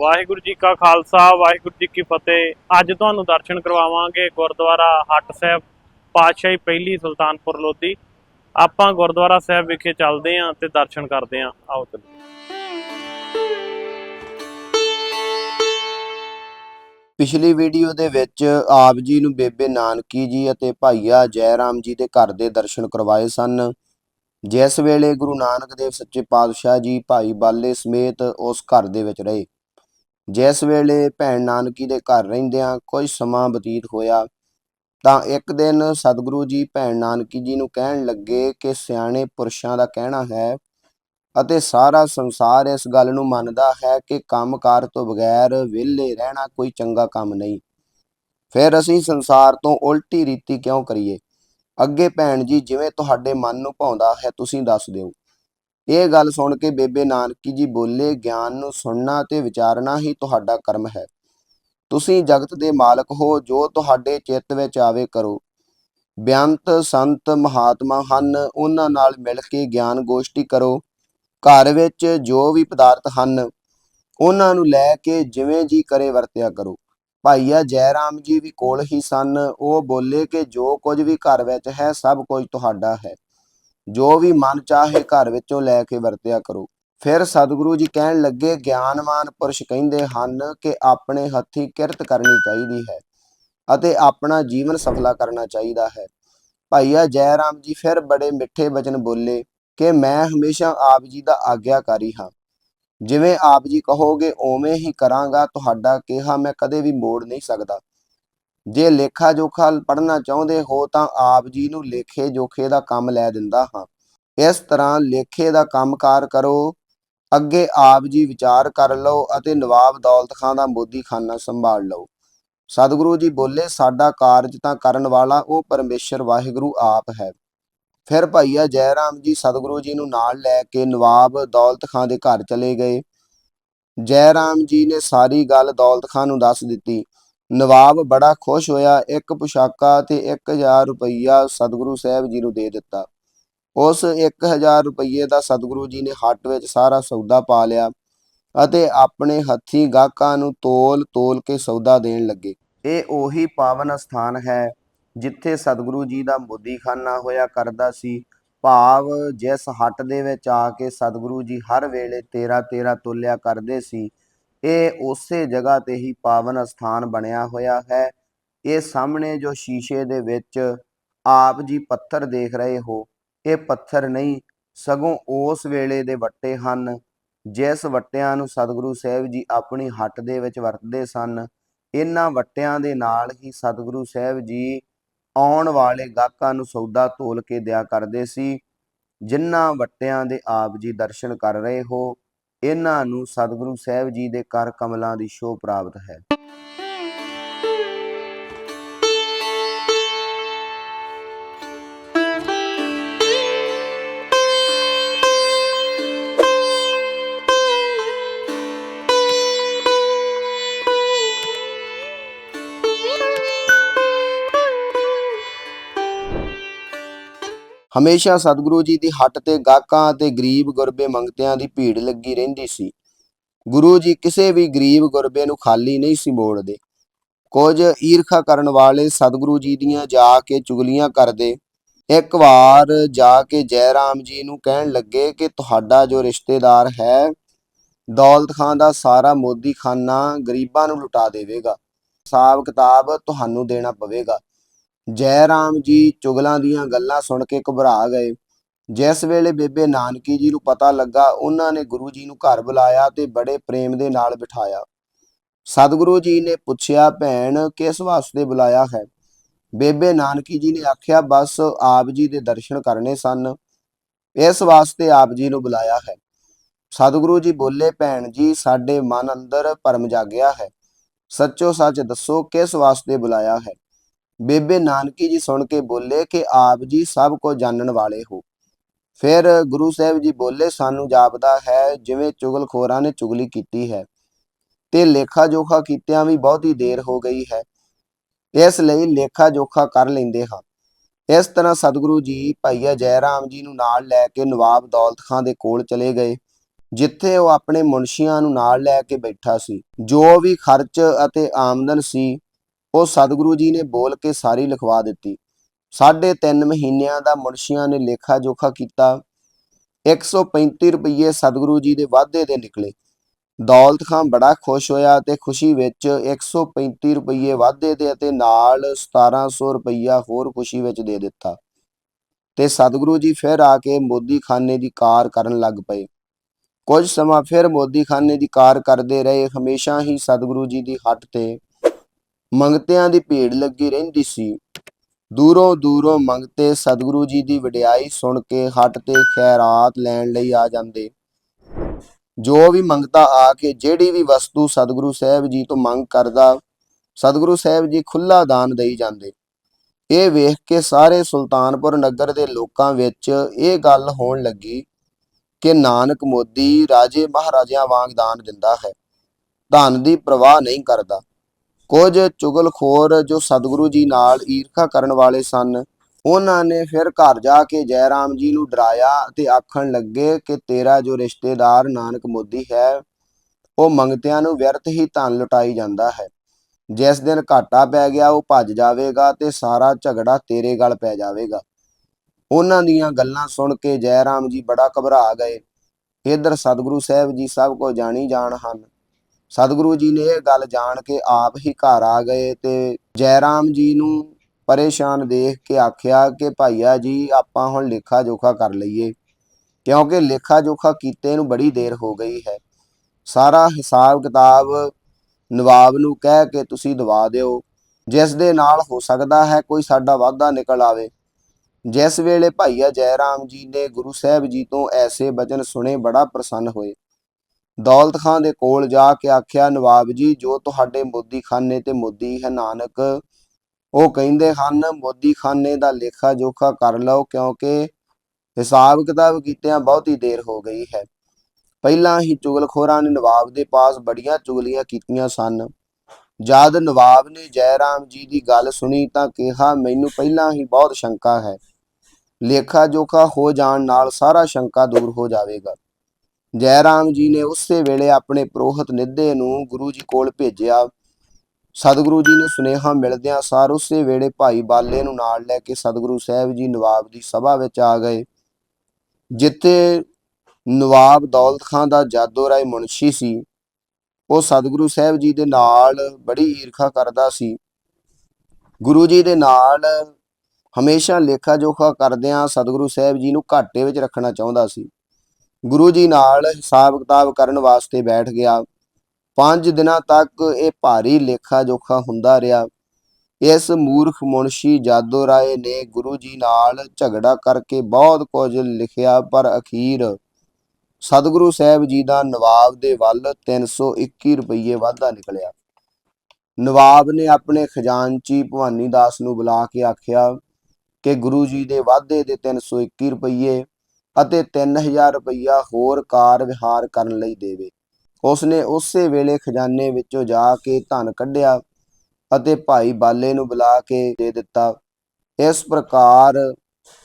ਵਾਹਿਗੁਰੂ ਜੀ ਕਾ ਖਾਲਸਾ, ਵਾਹਿਗੁਰੂ ਜੀ ਕੀ ਫਤਿਹ। ਅੱਜ ਤੁਹਾਨੂੰ ਦਰਸ਼ਨ ਕਰਵਾਵਾਂਗੇ ਗੁਰਦੁਆਰਾ ਹੱਟ ਸਾਹਿਬ, ਪਾਤਸ਼ਾਹੀ ਪਹਿਲੀ ਸੁਲਤਾਨਪੁਰ ਲੋਧੀ। ਆਪਾਂ ਗੁਰਦੁਆਰਾ ਸਾਹਿਬ ਵਿਖੇ ਚੱਲਦੇ ਆਂ ਤੇ ਦਰਸ਼ਨ ਕਰਦੇ ਆਂ ਆਓ ਚਲੋ ਪਿਛਲੀ ਵੀਡੀਓ ਦੇ ਵਿੱਚ ਆਪ ਜੀ ਨੂੰ ਬੇਬੇ ਨਾਨਕੀ ਜੀ ਅਤੇ ਭਾਈਆ ਜੈ ਰਾਮ ਜੀ ਦੇ ਘਰ ਦੇ ਦਰਸ਼ਨ ਕਰਵਾਏ ਸਨ। ਜਿਸ ਵੇਲੇ ਗੁਰੂ ਨਾਨਕ ਦੇਵ ਸੱਚੇ ਪਾਤਸ਼ਾਹ ਜੀ ਭਾਈ ਬਾਲੇ ਸਮੇਤ ਉਸ ਘਰ ਦੇ ਵਿੱਚ ਰਹੇ। ਜਿਸ ਵੇਲੇ ਭੈਣ ਨਾਨਕੀ ਦੇ ਘਰ ਰਹਿੰਦਿਆਂ ਕੁਝ ਸਮਾਂ ਬਤੀਤ ਹੋਇਆ ਤਾਂ ਇੱਕ ਦਿਨ ਸਤਿਗੁਰੂ ਜੀ ਭੈਣ ਨਾਨਕੀ ਜੀ ਨੂੰ ਕਹਿਣ ਲੱਗੇ ਕਿ ਸਿਆਣੇ ਪੁਰਸ਼ਾਂ ਦਾ ਕਹਿਣਾ ਹੈ ਅਤੇ ਸਾਰਾ ਸੰਸਾਰ ਇਸ ਗੱਲ ਨੂੰ ਮੰਨਦਾ ਹੈ ਕਿ ਕੰਮਕਾਰ ਤੋਂ ਬਗੈਰ ਵਿਹਲੇ ਰਹਿਣਾ ਕੋਈ ਚੰਗਾ ਕੰਮ ਨਹੀਂ। ਫਿਰ ਅਸੀਂ ਸੰਸਾਰ ਤੋਂ ਉਲਟੀ ਰੀਤੀ ਕਿਉਂ ਕਰੀਏ? ਅੱਗੇ ਭੈਣ ਜੀ, ਜਿਵੇਂ ਤੁਹਾਡੇ ਮਨ ਨੂੰ ਭਾਉਂਦਾ ਹੈ, ਤੁਸੀਂ ਦੱਸ ਦਿਓ। ਇਹ ਗੱਲ ਸੁਣ ਕੇ ਬੇਬੇ ਨਾਨਕੀ ਜੀ ਬੋਲੇ, ਗਿਆਨ ਨੂੰ ਸੁਣਨਾ ਤੇ ਵਿਚਾਰਨਾ ਹੀ ਤੁਹਾਡਾ ਕਰਮ ਹੈ। ਤੁਸੀਂ ਜਗਤ ਦੇ ਮਾਲਕ ਹੋ, ਜੋ ਤੁਹਾਡੇ ਚਿੱਤ ਵਿੱਚ ਆਵੇ ਕਰੋ। ਬੇਅੰਤ ਸੰਤ ਮਹਾਤਮਾ ਹਨ, ਉਹਨਾਂ ਨਾਲ ਮਿਲ ਕੇ ਗਿਆਨ ਗੋਸ਼ਟੀ ਕਰੋ। ਘਰ ਵਿੱਚ ਜੋ ਵੀ ਪਦਾਰਥ ਹਨ, ਉਹਨਾਂ ਨੂੰ ਲੈ ਕੇ ਜਿਵੇਂ ਜੀ ਕਰੇ ਵਰਤਿਆ ਕਰੋ। ਭਾਈਆ ਜੈ ਰਾਮ ਜੀ ਵੀ ਕੋਲ ਹੀ ਸਨ, ਉਹ ਬੋਲੇ ਕਿ ਜੋ ਕੁਝ ਵੀ ਘਰ ਵਿੱਚ ਹੈ, ਸਭ ਕੁਝ ਤੁਹਾਡਾ ਹੈ। ਜੋ ਵੀ ਮਨ ਚਾਹੇ ਘਰ ਵਿੱਚੋਂ ਲੈ ਕੇ ਵਰਤਿਆ ਕਰੋ। ਫਿਰ ਸਤਿਗੁਰੂ ਜੀ ਕਹਿਣ ਲੱਗੇ, ਗਿਆਨਵਾਨ ਪੁਰਸ਼ ਕਹਿੰਦੇ ਹਨ ਕਿ ਆਪਣੇ ਹੱਥੀ ਕਿਰਤ ਕਰਨੀ ਚਾਹੀਦੀ ਹੈ ਅਤੇ ਆਪਣਾ ਜੀਵਨ ਸਫਲਾ ਕਰਨਾ ਚਾਹੀਦਾ ਹੈ। ਭਾਈਆ ਜੈ ਰਾਮ ਜੀ ਫਿਰ ਬੜੇ ਮਿੱਠੇ ਵਚਨ ਬੋਲੇ ਕਿ ਮੈਂ ਹਮੇਸ਼ਾ ਆਪ ਜੀ ਦਾ ਆਗਿਆਕਾਰੀ ਹਾਂ। ਜਿਵੇਂ ਆਪ ਜੀ ਕਹੋਗੇ ਓਵੇਂ ਹੀ ਕਰਾਂਗਾ, ਤੁਹਾਡਾ ਕਿਹਾ ਮੈਂ ਕਦੇ ਵੀ ਮੋੜ ਨਹੀਂ ਸਕਦਾ। ਜੇ ਲੇਖਾ ਜੋਖਾ ਪੜਨਾ ਚਾਹੁੰਦੇ ਹੋ ਤਾਂ ਆਪ ਜੀ ਨੂੰ ਲੇਖੇ ਜੋਖੇ ਦਾ ਕੰਮ ਲੈ ਦਿੰਦਾ ਹਾਂ। ਇਸ ਤਰ੍ਹਾਂ ਲੇਖੇ ਦਾ ਕੰਮਕਾਰ ਕਰੋ, ਅੱਗੇ ਆਪ ਜੀ ਵਿਚਾਰ ਕਰ ਲਓ ਅਤੇ ਨਵਾਬ ਦੌਲਤ ਖਾਨ ਦਾ ਮੋਦੀ ਖਾਨਾ ਸੰਭਾਲ ਲਓ। ਸਤਿਗੁਰੂ ਜੀ ਬੋਲੇ, ਸਾਡਾ ਕਾਰਜ ਤਾਂ ਕਰਨ ਵਾਲਾ ਉਹ ਪਰਮੇਸ਼ਰ ਵਾਹਿਗੁਰੂ ਆਪ ਹੈ। ਫਿਰ ਭਾਈਆ ਜੈ ਰਾਮ ਜੀ ਸਤਿਗੁਰੂ ਜੀ ਨੂੰ ਨਾਲ ਲੈ ਕੇ ਨਵਾਬ ਦੌਲਤ ਖਾਨ ਦੇ ਘਰ ਚਲੇ ਗਏ। ਜੈ ਰਾਮ ਜੀ ਨੇ ਸਾਰੀ ਗੱਲ ਦੌਲਤ ਖਾਨ ਨੂੰ ਦੱਸ ਦਿੱਤੀ। ਨਵਾਬ ਬੜਾ ਖੁਸ਼ ਹੋਇਆ, ਇੱਕ ਪੁਸ਼ਾਕਾ ਤੇ 1000 ਰੁਪਈਆ ਸਤਿਗੁਰੂ ਸਾਹਿਬ ਜੀ ਨੂੰ ਦੇ ਦਿੱਤਾ। ਉਸ 1000 ਰੁਪਈਏ ਦਾ ਸਤਿਗੁਰੂ ਜੀ ਨੇ ਹੱਟ ਵਿੱਚ ਸਾਰਾ ਸੌਦਾ ਪਾ ਲਿਆ ਅਤੇ ਆਪਣੇ ਹੱਥੀਂ ਗਾਹਕਾਂ ਨੂੰ ਤੋਲ ਤੋਲ ਕੇ ਸੌਦਾ ਦੇਣ ਲੱਗੇ। ਇਹ ਉਹੀ ਪਾਵਨ ਸਥਾਨ ਹੈ ਜਿੱਥੇ ਸਤਿਗੁਰੂ ਜੀ ਦਾ ਮੋਦੀਖਾਨਾ ਹੋਇਆ ਕਰਦਾ ਸੀ। ਭਾਵ ਜਿਸ ਹੱਟ ਦੇ ਵਿੱਚ ਆ ਕੇ ਸਤਿਗੁਰੂ ਜੀ ਹਰ ਵੇਲੇ ਤੇਰਾ ਤੇਰਾ ਤੋਲਿਆ ਕਰਦੇ ਸੀ ਇਹ ਉਸੇ ਜਗ੍ਹਾ ਤੇ ਹੀ ਪਾਵਨ ਸਥਾਨ ਬਣਿਆ ਹੋਇਆ ਹੈ। ਇਹ ਸਾਹਮਣੇ ਜੋ ਸ਼ੀਸ਼ੇ ਦੇ ਵਿੱਚ ਆਪ ਜੀ ਪੱਥਰ ਦੇਖ ਰਹੇ ਹੋ, ਇਹ ਪੱਥਰ ਨਹੀਂ, ਸਗੋਂ ਉਸ ਵੇਲੇ ਦੇ ਵੱਟੇ ਹਨ, ਜਿਸ ਵੱਟਿਆਂ ਨੂੰ ਸਤਿਗੁਰੂ ਸਾਹਿਬ ਜੀ ਆਪਣੀ ਹੱਟ ਦੇ ਵਿੱਚ ਵਰਤਦੇ ਸਨ, ਇਹਨਾਂ ਵੱਟਿਆਂ ਦੇ ਨਾਲ ਹੀ ਸਤਿਗੁਰੂ ਸਾਹਿਬ ਜੀ ਆਉਣ ਵਾਲੇ ਗਾਹਕਾਂ ਨੂੰ ਸੌਦਾ ਤੋਲ ਕੇ ਦਿਆ ਕਰਦੇ ਸੀ, ਜਿਨ੍ਹਾਂ ਵੱਟਿਆਂ ਦੇ ਆਪ ਜੀ ਦਰਸ਼ਨ ਕਰ ਰਹੇ ਹੋ। ਇਹਨਾਂ ਨੂੰ ਸਤਿਗੁਰੂ ਸਾਹਿਬ ਜੀ ਦੇ ਕਰ ਕਮਲਾਂ ਦੀ ਸ਼ੋਅ ਪ੍ਰਾਪਤ ਹੈ। ਹਮੇਸ਼ਾ ਸਤਿਗੁਰੂ ਜੀ ਦੀ ਹੱਟ ਤੇ ਗਾਹਕਾਂ ਅਤੇ ਗਰੀਬ ਗੁਰਬੇ ਮੰਗਤਿਆਂ ਦੀ ਭੀੜ ਲੱਗੀ ਰਹਿੰਦੀ ਸੀ। ਗੁਰੂ ਜੀ ਕਿਸੇ ਵੀ ਗਰੀਬ ਗੁਰਬੇ ਨੂੰ ਖਾਲੀ ਨਹੀਂ ਸੀ ਮੋੜਦੇ। ਕੁਝ ਈਰਖਾ ਕਰਨ ਵਾਲੇ ਸਤਿਗੁਰੂ ਜੀ ਦੀਆਂ ਜਾ ਕੇ ਚੁਗਲੀਆਂ ਕਰਦੇ, ਇੱਕ ਵਾਰ ਜਾ ਕੇ ਜੈ ਰਾਮ ਜੀ ਨੂੰ ਕਹਿਣ ਲੱਗੇ ਕਿ ਤੁਹਾਡਾ ਜੋ ਰਿਸ਼ਤੇਦਾਰ ਹੈ, ਦੌਲਤ ਖਾਨ ਦਾ ਸਾਰਾ ਮੋਦੀ ਖਾਨਾ ਗਰੀਬਾਂ ਨੂੰ ਲੁਟਾ ਦੇਵੇਗਾ। ਹਿਸਾਬ ਕਿਤਾਬ ਤੁਹਾਨੂੰ ਦੇਣਾ ਪਵੇਗਾ। ਜੈ ਰਾਮ ਜੀ ਚੁਗਲਾਂ ਦੀਆਂ ਗੱਲਾਂ ਸੁਣ ਕੇ ਘਬਰਾ ਗਏ। ਜਿਸ ਵੇਲੇ ਬੇਬੇ ਨਾਨਕੀ ਜੀ ਨੂੰ ਪਤਾ ਲੱਗਾ, ਉਹਨਾਂ ਨੇ ਗੁਰੂ ਜੀ ਨੂੰ ਘਰ ਬੁਲਾਇਆ ਤੇ ਬੜੇ ਪ੍ਰੇਮ ਦੇ ਨਾਲ ਬਿਠਾਇਆ। ਸਤਿਗੁਰੂ ਜੀ ਨੇ ਪੁੱਛਿਆ, ਭੈਣ, ਕਿਸ ਵਾਸਤੇ ਬੁਲਾਇਆ ਹੈ? ਬੇਬੇ ਨਾਨਕੀ ਜੀ ਨੇ ਆਖਿਆ, ਬਸ ਆਪ ਜੀ ਦੇ ਦਰਸ਼ਨ ਕਰਨੇ ਸਨ। ਇਸ ਵਾਸਤੇ ਆਪ ਜੀ ਨੂੰ ਬੁਲਾਇਆ ਹੈ। ਸਤਿਗੁਰੂ ਜੀ ਬੋਲੇ, ਭੈਣ ਜੀ, ਸਾਡੇ ਮਨ ਅੰਦਰ ਭਰਮ ਜਾਗਿਆ ਹੈ। ਸੱਚੋ ਸੱਚ ਦੱਸੋ, ਕਿਸ ਵਾਸਤੇ ਬੁਲਾਇਆ ਹੈ? ਬੇਬੇ ਨਾਨਕੀ ਜੀ ਸੁਣ ਕੇ ਬੋਲੇ ਕਿ ਆਪ ਜੀ ਸਭ ਕੁਝ ਜਾਣਨ ਵਾਲੇ ਹੋ। ਫਿਰ ਗੁਰੂ ਸਾਹਿਬ ਜੀ ਬੋਲੇ, ਸਾਨੂੰ ਜਾਪਦਾ ਹੈ ਜਿਵੇਂ ਚੁਗਲਖੋਰਾਂ ਨੇ ਚੁਗਲੀ ਕੀਤੀ ਹੈ ਤੇ ਲੇਖਾ ਜੋਖਾ ਕੀਤਿਆਂ ਵੀ ਬਹੁਤੀ ਦੇਰ ਹੋ ਗਈ ਹੈ। ਇਸ ਲਈ ਲੇਖਾ ਜੋਖਾ ਕਰ ਲੈਂਦੇ ਹਾਂ। ਇਸ ਤਰ੍ਹਾਂ ਸਤਿਗੁਰੂ ਜੀ ਭਾਈਆ ਜੈ ਰਾਮ ਜੀ ਨੂੰ ਨਾਲ ਲੈ ਕੇ ਨਵਾਬ ਦੌਲਤ ਖਾਂ ਦੇ ਕੋਲ ਚਲੇ ਗਏ, ਜਿੱਥੇ ਉਹ ਆਪਣੇ ਮੁਨਸ਼ੀਆਂ ਨੂੰ ਨਾਲ ਲੈ ਕੇ ਬੈਠਾ ਸੀ। ਜੋ ਵੀ ਖਰਚ ਅਤੇ ਆਮਦਨ ਸੀ ਉਹ ਸਤਿਗੁਰੂ ਜੀ ਨੇ ਬੋਲ ਕੇ ਸਾਰੀ ਲਿਖਵਾ ਦਿੱਤੀ। ਸਾਢੇ ਤਿੰਨ ਮਹੀਨਿਆਂ ਦਾ ਮੁਨਸ਼ੀਆਂ ਨੇ ਲੇਖਾ ਜੋਖਾ ਕੀਤਾ। 135 ਰੁਪਏ ਸਤਿਗੁਰੂ ਜੀ ਦੇ ਵਾਅਦੇ ਦੇ ਨਿਕਲੇ। ਦੌਲਤ ਖਾਨ ਬੜਾ ਖੁਸ਼ ਹੋਇਆ ਤੇ ਖੁਸ਼ੀ ਵਿੱਚ 135 ਰੁਪਏ ਵਾਅਦੇ ਦੇ ਅਤੇ ਨਾਲ 1700 ਰੁਪਈਆ ਹੋਰ ਖੁਸ਼ੀ ਵਿੱਚ ਦੇ ਦਿੱਤਾ। ਤੇ ਸਤਿਗੁਰੂ ਜੀ ਫਿਰ ਆ ਕੇ ਮੋਦੀ ਖਾਨੇ ਦੀ ਕਾਰ ਕਰਨ ਲੱਗ ਪਏ। ਕੁਝ ਸਮਾਂ ਫਿਰ ਮੋਦੀ ਖਾਨੇ ਦੀ ਕਾਰ ਕਰਦੇ ਰਹੇ। ਹਮੇਸ਼ਾ ਹੀ ਸਤਿਗੁਰੂ ਜੀ ਦੀ ਹੱਟ ਤੇ ਮੰਗਤਿਆਂ ਦੀ ਭੀੜ ਲੱਗੀ ਰਹਿੰਦੀ ਸੀ। ਦੂਰੋਂ ਦੂਰੋਂ ਮੰਗਤੇ ਸਤਿਗੁਰੂ ਜੀ ਦੀ ਵਡਿਆਈ ਸੁਣ ਕੇ ਹੱਟ ਤੇ ਖੈਰਾਤ ਲੈਣ ਲਈ ਆ ਜਾਂਦੇ। ਜੋ ਵੀ ਮੰਗਤਾ ਆ ਕੇ ਜਿਹੜੀ ਵੀ ਵਸਤੂ ਸਤਿਗੁਰੂ ਸਾਹਿਬ ਜੀ ਤੋਂ ਮੰਗ ਕਰਦਾ, ਸਤਿਗੁਰੂ ਸਾਹਿਬ ਜੀ ਖੁੱਲਾ ਦਾਨ ਦੇਈ ਜਾਂਦੇ। ਇਹ ਵੇਖ ਕੇ ਸਾਰੇ ਸੁਲਤਾਨਪੁਰ ਨਗਰ ਦੇ ਲੋਕਾਂ ਵਿੱਚ ਇਹ ਗੱਲ ਹੋਣ ਲੱਗੀ ਕਿ ਨਾਨਕ ਮੋਦੀ ਰਾਜੇ ਮਹਾਰਾਜਿਆਂ ਵਾਂਗ ਦਾਨ ਦਿੰਦਾ ਹੈ। ਧਨ ਦੀ ਪ੍ਰਵਾਹ ਨਹੀਂ ਕਰਦਾ। ਕੁਝ ਚੁਗਲਖੋਰ ਜੋ ਸਤਿਗੁਰੂ ਜੀ ਨਾਲ ਈਰਖਾ ਕਰਨ ਵਾਲੇ ਸਨ, ਉਹਨਾਂ ਨੇ ਫਿਰ ਘਰ ਜਾ ਕੇ ਜੈ ਰਾਮ ਜੀ ਨੂੰ ਡਰਾਇਆ ਤੇ ਆਖਣ ਲੱਗੇ ਕਿ ਤੇਰਾ ਜੋ ਰਿਸ਼ਤੇਦਾਰ ਨਾਨਕ ਮੋਦੀ ਹੈ, ਉਹ ਮੰਗਤਿਆਂ ਨੂੰ ਵਿਅਰਥ ਹੀ ਧਨ ਲੁਟਾਈ ਜਾਂਦਾ ਹੈ। ਜਿਸ ਦਿਨ ਘਾਟਾ ਪੈ ਗਿਆ, ਉਹ ਭੱਜ ਜਾਵੇਗਾ ਤੇ ਸਾਰਾ ਝਗੜਾ ਤੇਰੇ ਗਲ ਪੈ ਜਾਵੇਗਾ। ਉਹਨਾਂ ਦੀਆਂ ਗੱਲਾਂ ਸੁਣ ਕੇ ਜੈ ਰਾਮ ਜੀ ਬੜਾ ਘਬਰਾ ਗਏ। ਇਧਰ ਸਤਿਗੁਰੂ ਸਾਹਿਬ ਜੀ ਸਭ ਕੋ ਜਾਣੀ ਜਾਣ ਹਨ। ਸਤਿਗੁਰੂ ਜੀ ਨੇ ਇਹ ਗੱਲ ਜਾਣ ਕੇ ਆਪ ਹੀ ਘਰ ਆ ਗਏ ਤੇ ਜੈ ਰਾਮ ਜੀ ਨੂੰ ਪਰੇਸ਼ਾਨ ਦੇਖ ਕੇ ਆਖਿਆ ਕਿ ਭਾਈਆ ਜੀ, ਆਪਾਂ ਹੁਣ ਲੇਖਾ ਜੋਖਾ ਕਰ ਲਈਏ। ਕਿਉਂਕਿ ਲੇਖਾ ਜੋਖਾ ਕੀਤੇ ਨੂੰ ਬੜੀ ਦੇਰ ਹੋ ਗਈ ਹੈ। ਸਾਰਾ ਹਿਸਾਬ ਕਿਤਾਬ ਨਵਾਬ ਨੂੰ ਕਹਿ ਕੇ ਤੁਸੀਂ ਦਵਾ ਦਿਓ। ਜਿਸ ਦੇ ਨਾਲ ਹੋ ਸਕਦਾ ਹੈ ਕੋਈ ਸਾਡਾ ਵਾਅਦਾ ਨਿਕਲ ਆਵੇ। ਜਿਸ ਵੇਲੇ ਭਾਈਆ ਜੈ ਰਾਮ ਜੀ ਨੇ ਗੁਰੂ ਸਾਹਿਬ ਜੀ ਤੋਂ ਐਸੇ ਬਚਨ ਸੁਣੇ ਬੜਾ ਪ੍ਰਸੰਨ ਹੋਏ। ਦੌਲਤ ਖਾਨ ਦੇ ਕੋਲ ਜਾ ਕੇ ਆਖਿਆ, ਨਵਾਬ ਜੀ, ਜੋ ਤੁਹਾਡੇ ਮੋਦੀ ਖਾਨੇ ਤੇ ਮੋਦੀ ਹੈ ਨਾਨਕ ਉਹ ਕਹਿੰਦੇ ਹਨ ਮੋਦੀ ਖਾਨੇ ਦਾ ਲੇਖਾ ਜੋਖਾ ਕਰ ਲਓ ਕਿਉਂਕਿ ਹਿਸਾਬ ਕਿਤਾਬ ਕੀਤਿਆਂ ਬਹੁਤੀ ਦੇਰ ਹੋ ਗਈ ਹੈ। ਪਹਿਲਾਂ ਹੀ ਚੁਗਲਖੋਰਾਂ ਨੇ ਨਵਾਬ ਦੇ ਪਾਸ ਬੜੀਆਂ ਚੁਗਲੀਆਂ ਕੀਤੀਆਂ ਸਨ। ਜਦ ਨਵਾਬ ਨੇ ਜੈ ਰਾਮ ਜੀ ਦੀ ਗੱਲ ਸੁਣੀ ਤਾਂ ਕਿਹਾ, ਮੈਨੂੰ ਪਹਿਲਾਂ ਹੀ ਬਹੁਤ ਸ਼ੰਕਾ ਹੈ। ਲੇਖਾ ਜੋਖਾ ਹੋ ਜਾਣ ਨਾਲ ਸਾਰਾ ਸ਼ੰਕਾ ਦੂਰ ਹੋ ਜਾਵੇਗਾ। ਜੈ ਰਾਮ ਜੀ ਨੇ ਉਸੇ ਵੇਲੇ ਆਪਣੇ ਪ੍ਰੋਹਤ ਨਿੱਧੇ ਨੂੰ ਗੁਰੂ ਜੀ ਕੋਲ ਭੇਜਿਆ। ਸਤਿਗੁਰੂ ਜੀ ਨੂੰ ਸੁਨੇਹਾ ਮਿਲਦਿਆਂ ਸਾਰ ਉਸੇ ਵੇਲੇ ਭਾਈ ਬਾਲੇ ਨੂੰ ਨਾਲ ਲੈ ਕੇ ਸਤਿਗੁਰੂ ਸਾਹਿਬ ਜੀ ਨਵਾਬ ਦੀ ਸਭਾ ਵਿੱਚ ਆ ਗਏ। ਜਿੱਥੇ ਨਵਾਬ ਦੌਲਤ ਖਾਨ ਦਾ ਜਾਦੋ ਰਾਏ ਮੁਨਸ਼ੀ ਸੀ, ਉਹ ਸਤਿਗੁਰੂ ਸਾਹਿਬ ਜੀ ਦੇ ਨਾਲ ਬੜੀ ਈਰਖਾ ਕਰਦਾ ਸੀ। ਗੁਰੂ ਜੀ ਦੇ ਨਾਲ ਹਮੇਸ਼ਾ ਲੇਖਾ ਜੋਖਾ ਕਰਦਿਆਂ ਸਤਿਗੁਰੂ ਸਾਹਿਬ ਜੀ ਨੂੰ ਘਾਟੇ ਵਿੱਚ ਰੱਖਣਾ ਚਾਹੁੰਦਾ ਸੀ। ਗੁਰੂ ਜੀ ਨਾਲ ਹਿਸਾਬ ਕਿਤਾਬ ਕਰਨ ਵਾਸਤੇ ਬੈਠ ਗਿਆ। ਪੰਜ ਦਿਨਾਂ ਤੱਕ ਇਹ ਭਾਰੀ ਲੇਖਾ ਜੋਖਾ ਹੁੰਦਾ ਰਿਹਾ। ਇਸ ਮੂਰਖ ਮੁਨਸ਼ੀ ਜਾਦੋ ਰਾਏ ਨੇ ਗੁਰੂ ਜੀ ਨਾਲ ਝਗੜਾ ਕਰਕੇ ਬਹੁਤ ਕੁਝ ਲਿਖਿਆ, ਪਰ ਅਖੀਰ ਸਤਿਗੁਰੂ ਸਾਹਿਬ ਜੀ ਦਾ ਨਵਾਬ ਦੇ ਵੱਲ 321 ਰੁਪਏ ਵਾਧਾ ਨਿਕਲਿਆ। ਨਵਾਬ ਨੇ ਆਪਣੇ ਖਜ਼ਾਨਚੀ ਭਵਾਨੀ ਦਾਸ ਨੂੰ ਬੁਲਾ ਕੇ ਆਖਿਆ ਕਿ ਗੁਰੂ ਜੀ ਦੇ ਵਾਧੇ ਦੇ 321 ਰੁਪਏ ਅਤੇ 3000 ਰੁਪਈਆ ਹੋਰ ਕਾਰ ਵਿਹਾਰ ਕਰਨ ਲਈ ਦੇਵੇ। ਉਸਨੇ ਉਸੇ ਵੇਲੇ ਖਜ਼ਾਨੇ ਵਿੱਚੋਂ ਜਾ ਕੇ ਧਨ ਕੱਢਿਆ ਅਤੇ ਭਾਈ ਬਾਲੇ ਨੂੰ ਬੁਲਾ ਕੇ ਦੇ ਦਿੱਤਾ। ਇਸ ਪ੍ਰਕਾਰ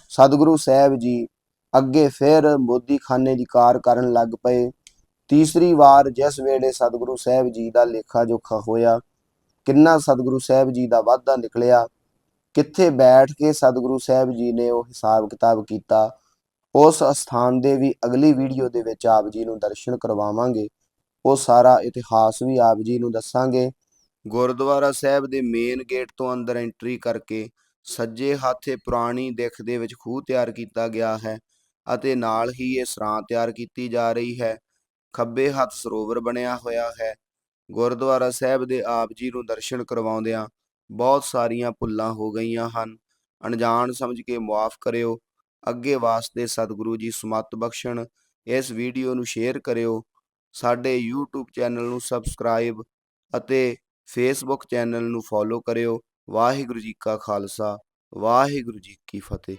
ਸਤਿਗੁਰੂ ਸਾਹਿਬ ਜੀ ਅੱਗੇ ਫਿਰ ਮੋਦੀਖਾਨੇ ਦੀ ਕਾਰ ਕਰਨ ਲੱਗ ਪਏ। ਤੀਸਰੀ ਵਾਰ ਜਿਸ ਵੇਲੇ ਸਤਿਗੁਰੂ ਸਾਹਿਬ ਜੀ ਦਾ ਲੇਖਾ ਜੋਖਾ ਹੋਇਆ, ਕਿੰਨਾ ਸਤਿਗੁਰੂ ਸਾਹਿਬ ਜੀ ਦਾ ਵਾਧਾ ਨਿਕਲਿਆ, ਕਿੱਥੇ ਬੈਠ ਕੇ ਸਤਿਗੁਰੂ ਸਾਹਿਬ ਜੀ ਨੇ ਉਹ ਹਿਸਾਬ ਕਿਤਾਬ ਕੀਤਾ ਉਸ ਸਥਾਨ ਦੇ ਵੀ ਅਗਲੀ ਵੀਡੀਓ ਦੇ ਵਿੱਚ ਆਪ ਜੀ ਨੂੰ ਦਰਸ਼ਨ ਕਰਵਾਵਾਂਗੇ। ਉਹ ਸਾਰਾ ਇਤਿਹਾਸ ਵੀ ਆਪ ਜੀ ਨੂੰ ਦੱਸਾਂਗੇ। ਗੁਰਦੁਆਰਾ ਸਾਹਿਬ ਦੇ ਮੇਨ ਗੇਟ ਤੋਂ ਅੰਦਰ ਐਂਟਰੀ ਕਰਕੇ ਸੱਜੇ ਹੱਥੇ ਪੁਰਾਣੀ ਦਿੱਖ ਦੇ ਵਿੱਚ ਖੂਹ ਤਿਆਰ ਕੀਤਾ ਗਿਆ ਹੈ ਅਤੇ ਨਾਲ ਹੀ ਇਹ ਸਰਾਂ ਤਿਆਰ ਕੀਤੀ ਜਾ ਰਹੀ ਹੈ। ਖੱਬੇ ਹੱਥ ਸਰੋਵਰ ਬਣਿਆ ਹੋਇਆ ਹੈ। ਗੁਰਦੁਆਰਾ ਸਾਹਿਬ ਦੇ ਆਪ ਜੀ ਨੂੰ ਦਰਸ਼ਨ ਕਰਵਾਉਂਦਿਆਂ ਬਹੁਤ ਸਾਰੀਆਂ ਭੁੱਲਾਂ ਹੋ ਗਈਆਂ ਹਨ। ਅਣਜਾਣ ਸਮਝ ਕੇ ਮਾਫ ਕਰਿਓ। ਅੱਗੇ ਵਾਸਤੇ ਸਤਿਗੁਰੂ ਜੀ ਸਮਤ ਬਖਸ਼ਣ। ਇਸ ਵੀਡੀਓ ਨੂੰ ਸ਼ੇਅਰ ਕਰਿਓ। ਸਾਡੇ YouTube ਚੈਨਲ ਨੂੰ ਸਬਸਕ੍ਰਾਈਬ ਅਤੇ Facebook ਚੈਨਲ ਨੂੰ ਫੋਲੋ ਕਰਿਓ। ਵਾਹਿਗੁਰੂ ਜੀ ਕਾ ਖਾਲਸਾ, ਵਾਹਿਗੁਰੂ ਜੀ ਕੀ ਫਤਿਹ।